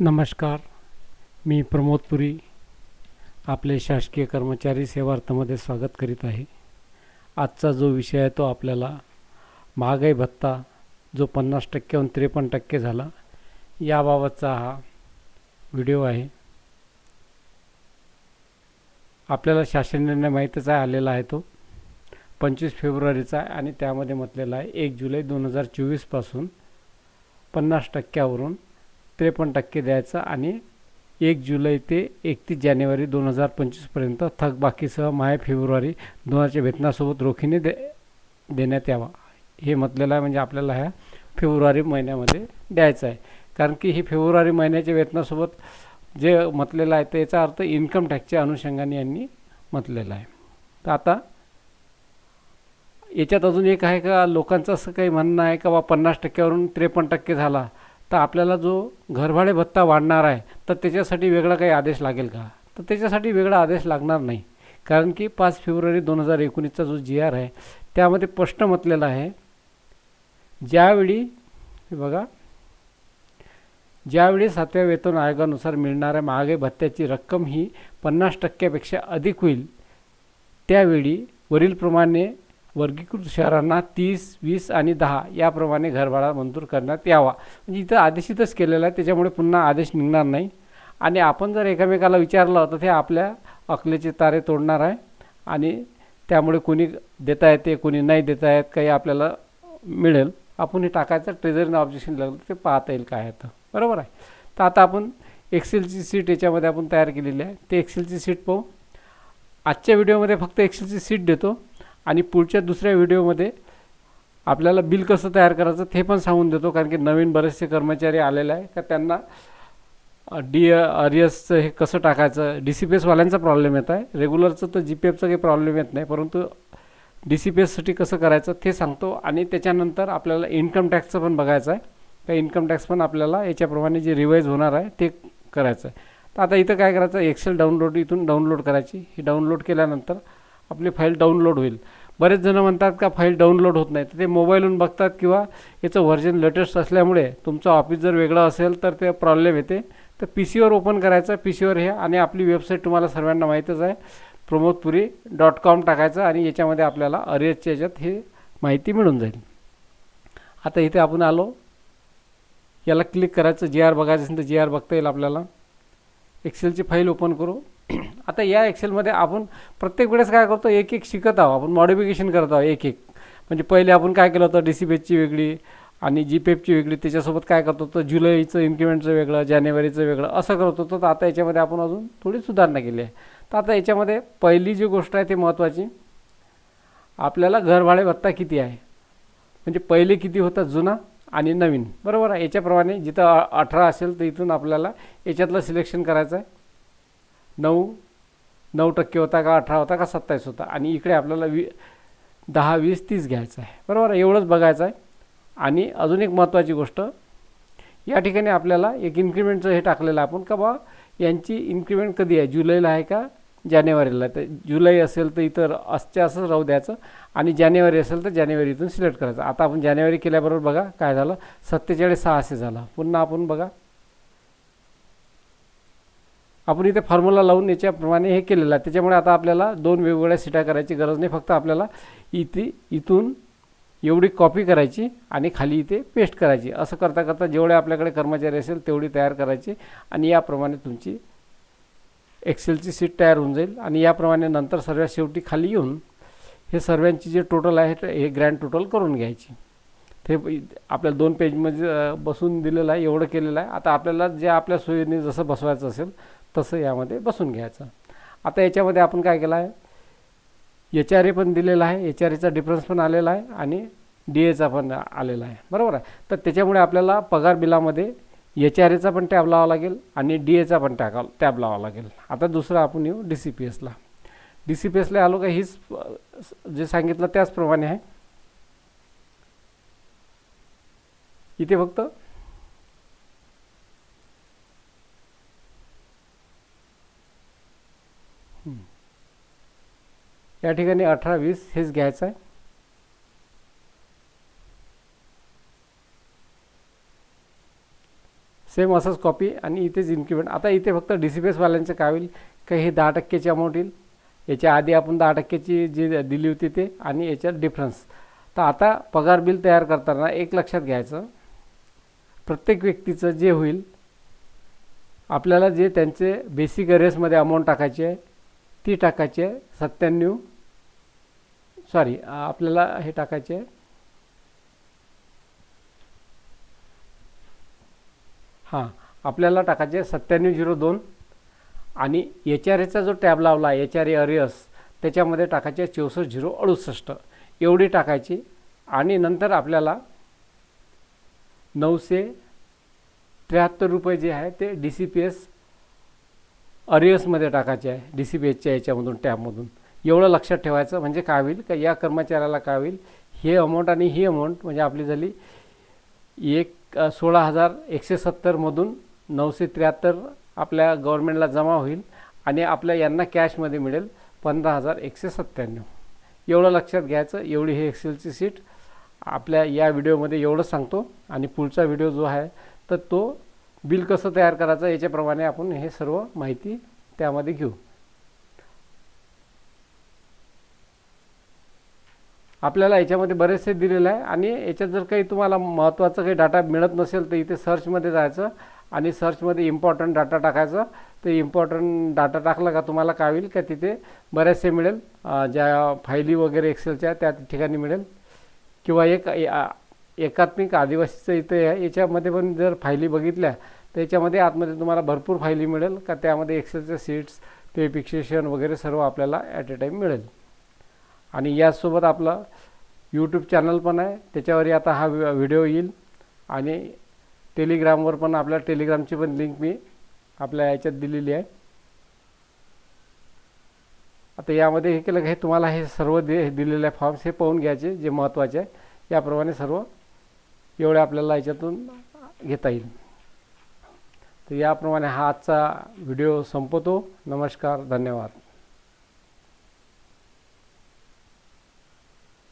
नमस्कार. मी प्रमोद पुरी आपले शासकीय कर्मचारी सेवार्थामध्ये स्वागत करीत आहे. आजचा जो विषय आहे तो आपल्याला महागाई भत्ता जो पन्नास टक्क्याहून त्रेपन्न टक्के झाला याबाबतचा हा व्हिडिओ आहे. आपल्याला शासन निर्णय माहीतच आहे आलेला आहे तो. पंचवीस फेब्रुवारीचा आहे आणि त्यामध्ये म्हटलेला आहे एक जुलै दोन हजार चोवीसपासून पन्नास टक्क्यावरून त्रेपन्न टक्के द्यायचा आणि एक जुलै ते एकतीस जानेवारी दोन हजार पंचवीसपर्यंत थकबाकीसह माय फेब्रुवारी दोन हजारच्या वेतनासोबत रोखीने दे देण्यात यावा. हे म्हटलेलं आहे म्हणजे आपल्याला ह्या फेब्रुवारी महिन्यामध्ये द्यायचं आहे. कारण की ही फेब्रुवारी महिन्याच्या वेतनासोबत जे म्हटलेलं आहे तर याचा अर्थ इन्कम टॅक्सच्या अनुषंगाने यांनी म्हटलेलं आहे. तर आता याच्यात अजून एक आहे का? लोकांचं असं काही म्हणणं आहे का बा पन्नास टक्क्यावरून त्रेपन्न टक्के झाला. तर आपल्याला जो घरभाडे भत्ता वाढणार आहे तर त्याच्यासाठी वेगळा काही आदेश लागेल का? तर त्याच्यासाठी वेगळा आदेश लागणार नाही. कारण की पाच फेब्रुवारी दोन हजार एकोणीसचा जो जी आर आहे त्यामध्ये स्पष्ट म्हटलेलं आहे ज्यावेळी बघा ज्यावेळी सातव्या वेतन आयोगानुसार मिळणाऱ्या महागाई भत्त्याची रक्कम ही पन्नास टक्क्यापेक्षा अधिक होईल त्यावेळी वरीलप्रमाणे वर्गीकृत शहरांना तीस वीस आणि दहा याप्रमाणे घरभाडा मंजूर करण्यात यावा. म्हणजे इथं आदेशितच केलेलं आहे त्याच्यामुळे पुन्हा आदेश निघणार नाही. आणि आपण जर एकामेकाला विचारलं तर ते आपल्या अकलेचे तारे तोडणार आहे. आणि त्यामुळे कोणी देता येते कोणी नाही देता येत काही आपल्याला मिळेल. आपण हे टाकायचं ट्रेझरीनं ऑब्जेक्शन लागलं ते पाहता येईल काय आहे तर. बरोबर आहे? तर आता आपण एक्सेलची सीट याच्यामध्ये आपण तयार केलेली आहे. ते एक्सेलची सीट पाहू. आजच्या व्हिडिओमध्ये फक्त एक्सेलची सीट देतो. आणि पुढच्या दुसऱ्या व्हिडिओमध्ये आपल्याला बिल कसं तयार करायचं ते पण सांगून देतो कारण की नवीन बरेचसे कर्मचारी आलेले आहे का त्यांना डी अरियसचं हे कसं टाकायचं डी सी पी एसवाल्यांचा प्रॉब्लेम येत आहे. रेग्युलरचं तर जी पी एफचं काही प्रॉब्लेम येत नाही परंतु डी सी पी एससाठी कसं करायचं ते सांगतो. आणि त्याच्यानंतर आपल्याला इन्कम टॅक्सचं पण बघायचं आहे. त्या इन्कम टॅक्स पण आपल्याला याच्याप्रमाणे जे रिवाईज होणार आहे ते करायचं आहे. तर आता इथं काय करायचं एक्सेल डाउनलोड इथून डाउनलोड करायची. ही डाउनलोड केल्यानंतर आपली फाईल डाउनलोड होईल. बरेच जण म्हणतात का फाईल डाउनलोड होत नाही. तर ते मोबाईलहून बघतात किंवा याचं व्हर्जन लेटेस्ट असल्यामुळे तुमचं ऑफिस जर वेगळं असेल तर ते प्रॉब्लेम येते. तर पी सीवर ओपन करायचं पी सीवर हे आणि आपली वेबसाईट तुम्हाला सर्वांना माहीतच आहे. प्रमोदपुरी डॉट कॉम टाकायचं आणि याच्यामध्ये आपल्याला अरेजच्या याच्यात हे माहिती मिळून जाईल. आता इथे आपण आलो. याला क्लिक करायचं. जी आर बघायचं असेल तर जी आर बघता येईल आपल्याला. एक्सेलची फाईल ओपन करू. आता या एक्सेलमध्ये आपण प्रत्येक वेळेस काय करतो एक एक शिकत आहोत. आपण मॉडिफिकेशन करत आहोत एक एक म्हणजे पहिले आपण काय केलं होतं डी सी पेची वेगळी आणि जी पेपची वेगळी त्याच्यासोबत काय करत होतो जुलैचं इन्क्रिमेंटचं वेगळं जानेवारीचं वेगळं असं करत होतो. तर आता याच्यामध्ये आपण अजून थोडी सुधारणा केली आहे. तर आता याच्यामध्ये पहिली जी गोष्ट आहे ती महत्त्वाची आपल्याला घरभाडे भत्ता किती आहे? म्हणजे पहिले किती होता जुना आणि नवीन. बरोबर आहे? याच्याप्रमाणे जिथं अठरा असेल तर इथून आपल्याला याच्यातलं सिलेक्शन करायचं आहे. नऊ नऊ टक्के होता का अठरा होता का सत्तावीस होता? आणि इकडे आपल्याला वी दहा वीस तीस घ्यायचं आहे. बरोबर? एवढंच बघायचं आहे. आणि अजून एक महत्त्वाची गोष्ट या ठिकाणी आपल्याला एक इन्क्रिमेंटचं हे टाकलेलं आपण का बा यांची इन्क्रिमेंट कधी आहे? जुलैला आहे का जानेवारीला? तर जुलै असेल तर इतर असच्या असंच राहू द्यायचं आणि जानेवारी असेल तर जानेवारी इथून सिलेक्ट करायचं. आता आपण जानेवारी केल्याबरोबर बघा काय झालं? सत्तेचाळीस सहाशे झाला. पुन्हा आपण बघा आपण इथे फॉर्म्युला लावून याच्याप्रमाणे हे केलेलं आहे. त्याच्यामुळे आता आपल्याला दोन वेगवेगळ्या सीटा करायची गरज नाही. फक्त आपल्याला इथे इथून एवढी कॉपी करायची आणि खाली इथे पेस्ट करायची. असं करता करता जेवढे आपल्याकडे कर्मचारी असेल तेवढी तयार करायची आणि याप्रमाणे तुमची एक्सेलची सीट तयार होऊन जाईल. आणि याप्रमाणे नंतर सर्वात शेवटी खाली येऊन हे सर्वांची जे टोटल आहे हे ग्रँड टोटल करून घ्यायची. ते आपल्याला दोन पेजमध्ये बसून दिलेलं आहे एवढं केलेलं आहे. आता आपल्याला जे आपल्या सोयीने जसं बसवायचं असेल तसं यामध्ये बसून घ्यायचं. आता याच्यामध्ये आपण काय केलं आहे? एच आर ए पण दिलेला आहे एच आर एचा डिफरन्स पण आलेला आहे आणि डी एचा पण आलेला आहे. बरोबर आहे? तर त्याच्यामुळे आपल्याला पगार बिलामध्ये एच आर एचा पण टॅब लावा लागेल आणि डी एचा पण टॅका टॅब लावा लागेल. आता दुसरं आपण येऊ डी सी पी एसला डी सी पी एसला आलो का हीच जे सांगितलं त्याचप्रमाणे आहे. इथे फक्त या ठिकाणी अठरा वीस हेच घ्यायचं आहे. सेम असंच कॉपी आणि इथेच इन्क्रीमेंट आता इथे फक्त डी सी पी एसवाल्यांचं काय होईल? का हे दहा टक्क्याची अमाऊंट येईल? याच्या आधी आपण दहा टक्क्याची जी दिली होती ते आणि याच्यात डिफरन्स तर आता पगार बिल तयार करताना एक लक्षात घ्यायचं. प्रत्येक व्यक्तीचं जे होईल आपल्याला जे त्यांचे बेसिक अरेसमध्ये अमाऊंट टाकायची आहे ती टाकायची आहे सत्त्याण्णव सॉरी आपल्याला हे टाकायचे. आहे हां आपल्याला टाकायचे सत्त्याण्णव झिरो दोन. आणि एच आर एचा जो टॅब लावला एच आर ए अरियस त्याच्यामध्ये टाकायचे चौसष्ट झिरो अडुसष्ट. एवढी टाकायची. आणि नंतर आपल्याला नऊशे त्र्याहत्तर रुपये जे आहे ते डी सी पी एस अरियसमध्ये टाकायचे आहे. डी सी पी एसच्या याच्यामधून टॅबमधून. एवढं लक्षात ठेवायचं म्हणजे काय होईल? का या कर्मचाऱ्याला काय होईल? हे अमाऊंट आणि ही अमाऊंट म्हणजे आपली झाली एक सोळा हजार एकशे सत्तरमधून नऊशे त्र्याहत्तर आपल्या गव्हर्मेंटला जमा होईल आणि आपल्या यांना कॅशमध्ये मिळेल पंधरा हजार एकशे सत्त्याण्णव. एवढं लक्षात घ्यायचं एवढी हे एक्सेलची सीट आपल्या या व्हिडिओमध्ये एवढं सांगतो आणि पुढचा व्हिडिओ जो आहे तर तो बिल कसं तयार करायचं याच्याप्रमाणे आपण हे सर्व माहिती त्यामध्ये घेऊ. आपल्याला याच्यामध्ये बरेचसे दिलेलं आहे. आणि याच्यात जर काही तुम्हाला महत्त्वाचं काही डाटा मिळत नसेल तर इथे सर्चमध्ये जायचं आणि सर्चमध्ये इम्पॉर्टंट डाटा टाकायचं. तर इम्पॉर्टंट डाटा टाकला का तुम्हाला काय होईल का तिथे बरेचसे मिळेल. ज्या फायली वगैरे एक्सेलच्या त्या ठिकाणी मिळेल. किंवा एक एकात्मिक आदिवासीचं इथे आहे याच्यामध्ये पण जर फायली बघितल्या तर याच्यामध्ये आतमध्ये तुम्हाला भरपूर फायली मिळेल का त्यामध्ये एक्सेलच्या सीट्स पे फिक्सेशन वगैरे सर्व आपल्याला ॲट ए टाईम मिळेल. आणि याचसोबत आपलं यूट्यूब चॅनल पण आहे. त्याच्यावरही आता हा व्हिडिओ येईल. आणि टेलिग्रामवर पण आपल्या टेलिग्रामची पण लिंक मी आपल्या याच्यात दिलेली आहे. आता यामध्ये हे केलं हे तुम्हाला हे सर्व दे दिलेले आहे फॉर्म्स हे पाहून घ्यायचे जे महत्त्वाचे आहे. याप्रमाणे सर्व एवढे आपल्याला याच्यातून घेता येईल. तर याप्रमाणे हा आजचा व्हिडिओ संपवतो. नमस्कार धन्यवाद.